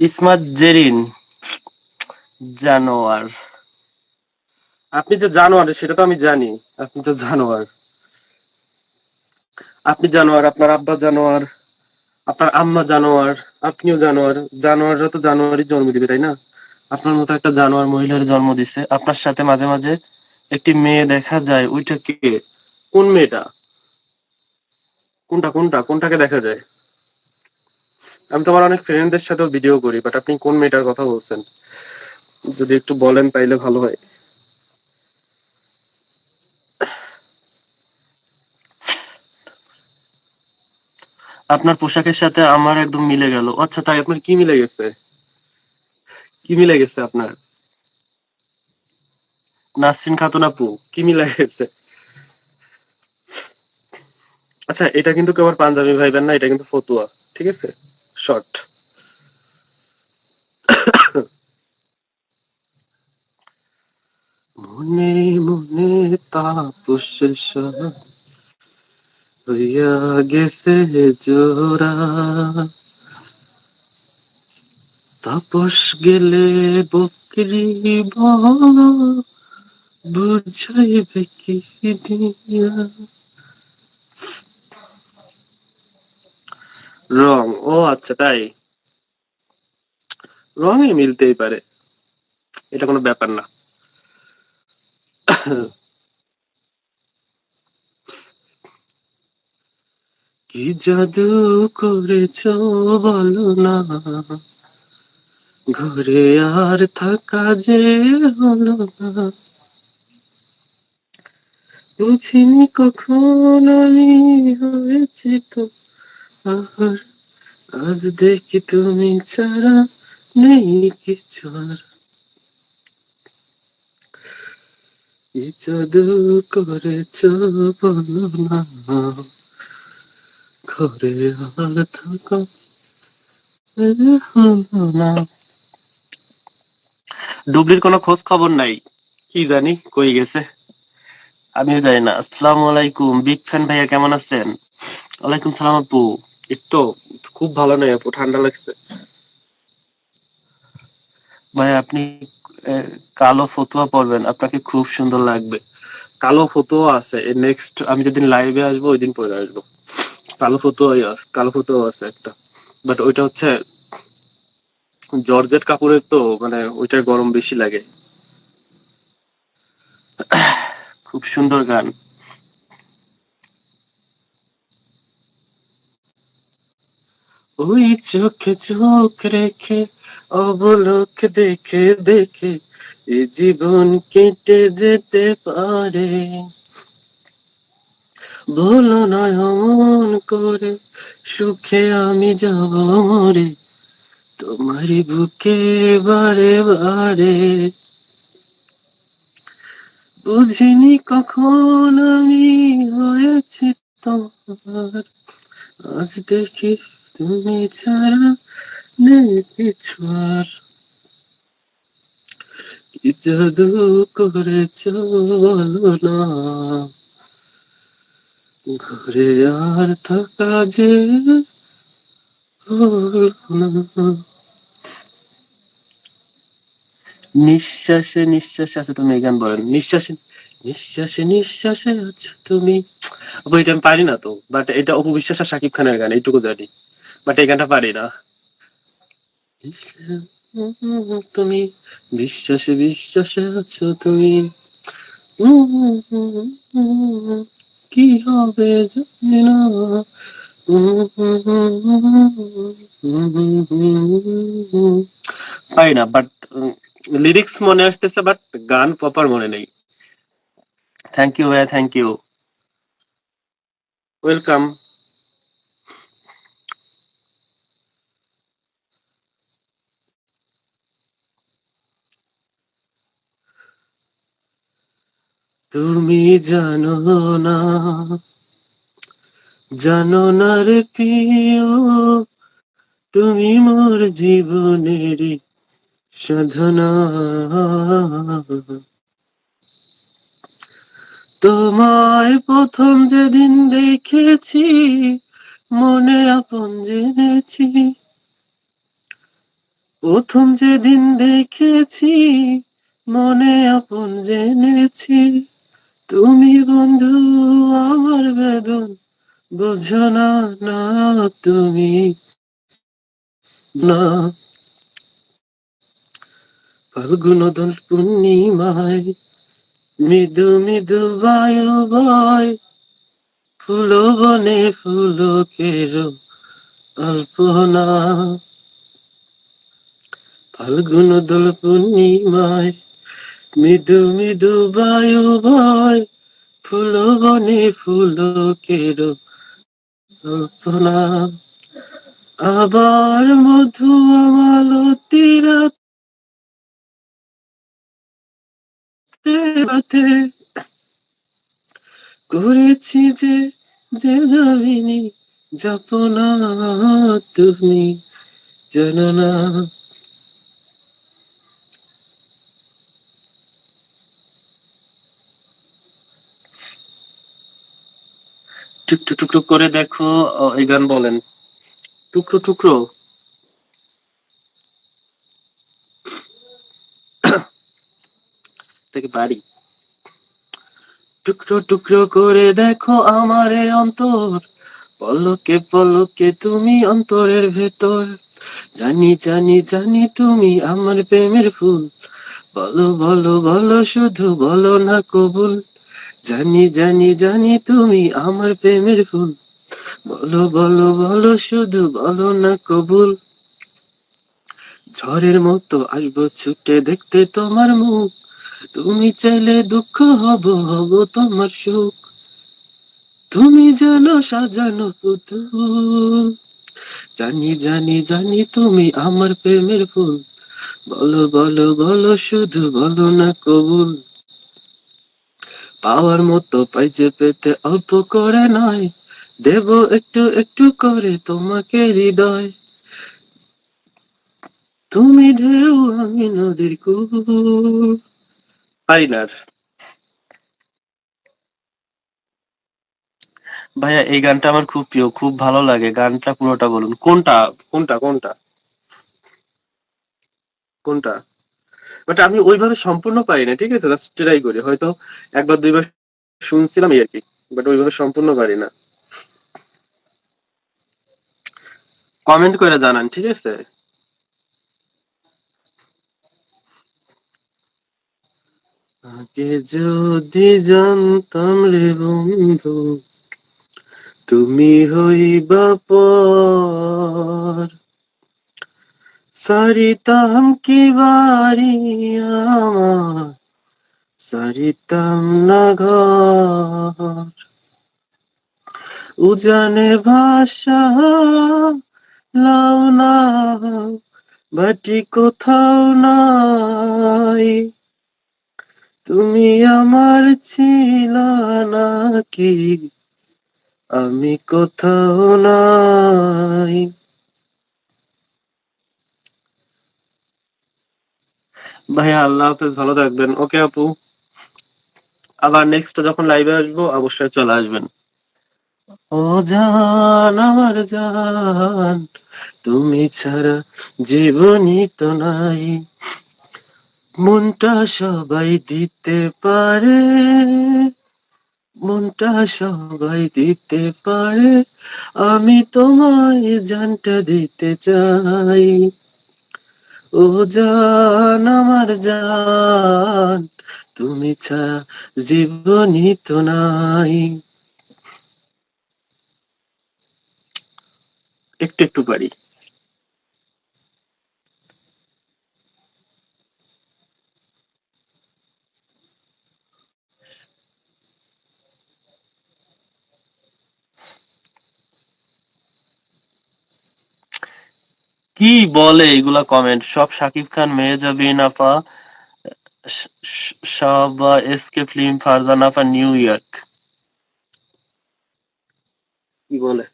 ইসমাত জেরিন, জানোয়ার। আপনি যে জানোয়ার, সেটা তো আমি জানি। আপনি তো জানোয়ার। আপনি জানোয়ার, আপনার আব্বা জানোয়ার, আপনার আম্মা জানোয়ার, আপনিও জানোয়ার। জানোয়াররা তো জানোয়ারই জন্ম দিবে, তাই না? আপনার মতো একটা জানোয়ার মহিলার জন্ম দিছে। আপনার সাথে মাঝে মাঝে একটি মেয়ে দেখা যায়। ওইটা কে? কোন মেয়েটা? কোনটা কোনটা? কোনটাকে দেখা যায়? আমি তোমার অনেক ফ্রেন্ডদের সাথেও ভিডিও করি বাট আপনি কোন মেয়েটার কথা বলছেন? যদি একটু বলেন তাইলে ভালো হয়। আপনার পোশাকের সাথে আমার একদম মিলে গেল। আচ্ছা তাই আপনার কি মিলে গেছে? কি মিলে গেছে আপনার? নাসরিন খাতুন আপু, কি মিলে গেছে? আচ্ছা এটা কিন্তু কেউ পাঞ্জাবি ভাইবেন না, এটা কিন্তু ফতুয়া, ঠিক আছে? শর্ট। মনে মনে তাপস হইয়া গেছে জোড়া। তাপস গেলে বকরি বুঝাইবে কি দিয়া? রং, ও আচ্ছা তাই? রঙে মিলতেই পারে। এটা কোনো ব্যাপার না। কি জাদু করেছ বলো না? ঘরে আর থাকা যে হলো না। বুঝিনি কখন আমি হয়েছি তো আর আজ দেখি তুমি ছাড়া নেই কিছু আর। কি জাদু করেছ বলো ঘরে আর ডুবলির কোনো খোঁজ খবর নাই, কি জানি কই গেছে। আমিও জানি না। আসসালামু আলাইকুম, বিগ ফ্যান ভাইয়া কেমন আছেন? ওয়ালাইকুম সালাম আপু। একটু খুব ভালো নয় আপু ঠান্ডা লাগছে। ভাই আপনি কালো ফতুয়া পরবেন আপনাকে খুব সুন্দর লাগবে। কালো ফতুয়া আছে নেক্সট আমি যেদিন লাইভে আসব ওই দিন পরে আসব। কালো ফতুয়াই আছে কালো ফতুয়া আছে একটা। বাট ওইটা হচ্ছে জর্জেট কাপড়ের তো মানে ওইটার গরম বেশি লাগে। খুব সুন্দর গান। ওই চোখে চোখ রেখে, অবলোক দেখে দেখে এ জীবন কেটে যেতে পারে। বলো নয়ন করে, সুখে আমি যাব মরে তোমারই বুকে বারে বারে। বুঝিনি কখন আমি হয়েছি তোমার, আজ দেখি তুমি ছাড়া নেই কিছু আর। কি জাদু করেছ বলো না। ঘরে আর থাকা যে নিঃশ্বাসে নিঃশ্বাসে আছো তুমি গান বলেন। নিঃশ্বাসে নিঃশ্বাসে নিঃশ্বাসে আছো তুমি। এটা আমি পারি না তো বাট এটা অপু বিশ্বাস আর শাকিব খানের গান, এইটুকু জানি। বাট এই পারি না তুমি বিশ্বাসে বিশ্বাসে আছো তুমি। কি হবে জানি না পারি না বাট লিরিক্স মনে আসতেছে বাট গান প্রপার মনে নেই। থ্যাংক ইউ ভাইয়া থ্যাংক ইউ ওয়েলকাম তুমি জানো না জানো না রে প্রিয়, তুমি মোর জীবনের সাধনা। তোমায় প্রথম যেদিন দেখেছি, মনে আপন জেনেছি। প্রথম যেদিন দেখেছি, মনে আপন জেনেছি। তুমি বন্ধু, আমার বেদন বুঝো না না তুমি না। ফাল্গুন দোল পূর্ণিমায়, মৃদু মৃদু বায়ু বয়, ফুল বনে ফুলকের অল্পনা ফাল্গুন দোল পূর্ণিমায় মৃদু মৃদু বায়ু বয় ফুল বনে ফুলকের অল্পনা আবার মধু মালতী রাতে করেছি যে যে যাবিনি জপনা তুমি জানো না টুকরো টুকরো করে দেখো এই গান বলেন। টুকরো টুকরো। থেকে বাড়ি। টুকরো টুকরো করে দেখো আমার অন্তর। পলকে পলকে তুমি অন্তরের ভেতর। জানি জানি জানি তুমি আমার প্রেমের ফুল। বলো বলো বলো শুধু বলো না কবুল। জানি জানি জানি তুমি আমার প্রেমের ফুল। বলো বলো বলো শুধু বলো না কবুল। ঝড়ের মতো আসব ছুটে দেখতে তোমার মুখ। তুমি চাইলে দুঃখ হব হব তোমার সুখ। তুমি জানো, সাজানো পুতুল। জানি জানি জানি তুমি আমার প্রেমের ফুল। বলো বলো বলো শুধু বলো না কবুল। পাওয়ার মতো পাইছে পেতে অল্প করে নয়। দেব একটু একটু করে তোমাকে হৃদয়। তুমি ঢেউ, আমি নদীর কুল পারি ভাইয়া, এই গানটা আমার খুব প্রিয়, খুব ভালো লাগে। গানটা পুরোটা বলুন। কোনটা? কোনটা? কোনটা? কোনটা? বাট আমি ওইভাবে সম্পূর্ণ পারি না, ঠিক আছে? জাস্ট ট্রাই করি। হয়তো একবার, দুইবার শুনছিলাম এই আর কি বাট ওইভাবে সম্পূর্ণ পারি না। কমেন্ট করে জানান, ঠিক আছে? আগে যদি জানতাম রে বন্ধু, তুমি হইবা পর। সারিতাম কি বাড়ি আমার সারিতাম না উজানে ভাষা লাও না বাটি কোথাও নাই তুমি আমার ছিল নাকি আমি কোথাও নাই ভাইয়া আল্লাহ হাফেজ, ভালো থাকবেন। ওকে আপু? আবার নেক্সট যখন লাইভে আসব, অবশ্যই চলে আসবেন। ও জান আমার জান, তুমি ছাড়া জীবনই তো নাই। মনটা সবাই দিতে পারে, মনটা সবাই দিতে পারে, আমি তোমায় জানটা দিতে চাই। ও জান আমার জান তুমি ছা জীবনই তো নাই। একটু একটু পারি কি বলে এগুলা কমেন্ট সব শাকিব খান মেহজাবিন আপা স- স- সব এসকে ফিল্ম ফারজান আপা নিউ ইয়র্ক কি বলে?